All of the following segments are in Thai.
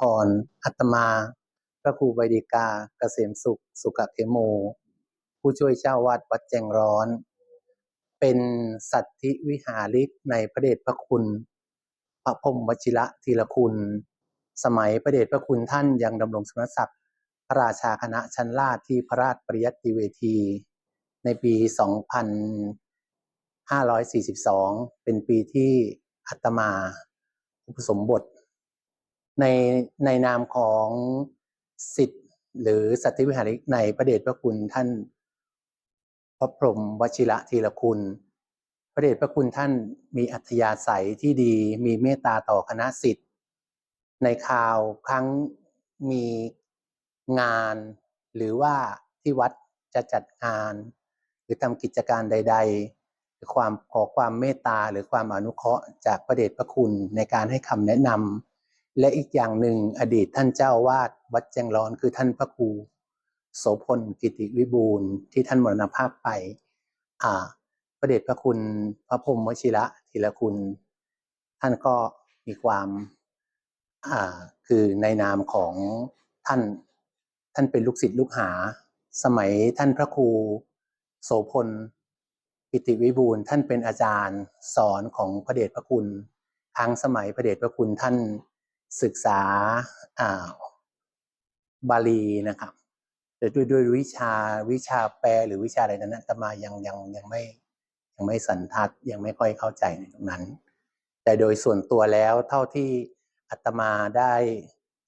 พรอัตมา พระครูใบดีกาเกษมสุข สุขเทโม ผู้ช่วยเจ้าวาดวัดแจงร้อน เป็นสัตธิวิหาริกในพระเดชพระคุณ พระพรมวชิระธีรคุณ สมัยพระเดชพระคุณท่านยังดำรงสมณศักดิ์พระราชาคณะชั้นลาดที่พระราชปริยัติเวที ในปี 2542 เป็นปีที่อัตมาอุปสมบท ในในนามของสิทธิ์หรือสัตธิวิหาริกในพระเดชพระคุณท่าน พระพรหมวชิระธีรคุณ พระเดชพระคุณท่านมีอัธยาศัยที่ดีมีเมตตาต่อคณะสิทธิ์ในข่าวครั้งมีงาน หรือว่าที่วัดจะจัดงาน หรือทำกิจการใด ๆ หรือความขอความเมตตาหรือความอนุเคราะห์จากพระเดชพระคุณในการให้คำแนะนำ และอีกอย่างหนึ่งอดีตท่านเจ้าวาดวัดแจงร้อนคือท่านพระครูโสพลกิติวิบูลที่ท่านมรณภาพไป อ่า พระเดชพระคุณพระพรมวชิระธีรคุณ ท่านก็มีความ อ่า คือในนามของท่าน ท่านเป็นลูกศิษย์ลูกหา สมัยท่านพระครูโสพลกิติวิบูลท่านเป็นอาจารย์สอนของพระเดชพระคุณครั้งสมัยพระเดชพระคุณท่าน ศึกษาอ่าบาลีนะครับแต่ด้วยด้วยวิชาวิชาแปลหรือวิชาอะไรนั้นอาตมายังยังยังไม่ยังไม่สันทัดยังไม่ค่อยเข้าใจในตรงนั้น แต่โดยส่วนตัวแล้วเท่าที่อาตมาได้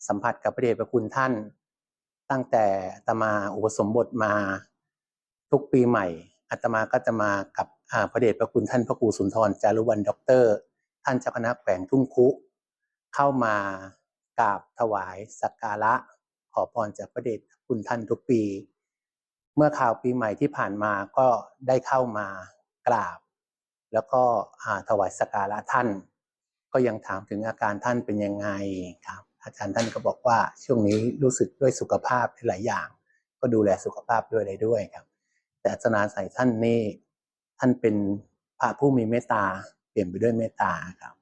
สัมผัสกับพระเดชพระคุณท่าน ตั้งแต่อาตมาอุปสมบทมาทุกปีใหม่อาตมาก็จะมากับพระเดชพระคุณท่านพระครูสุนทรจารุวรรณด็อกเตอร์ ท่านเจ้าคณะแขวงทุ่งคุ เข้ามากราบถวายสักการะ ขอพรจากพระเดชคุณท่านทุกปี เมื่อข่าวปีใหม่ที่ผ่านมาก็ได้เข้ามากราบ แล้วก็ถวายสักการะท่าน ก็ยังถามถึงอาการท่านเป็นยังไงครับอาจารย์ท่านก็บอกว่าช่วงนี้รู้สึกด้วยสุขภาพหลายอย่าง ก็ดูแลสุขภาพด้วยอะไรด้วยครับ แต่อาจนาใส่ท่านนี่ท่านเป็นพระผู้มีเมตตาเปลี่ยนไปด้วยเมตตาครับ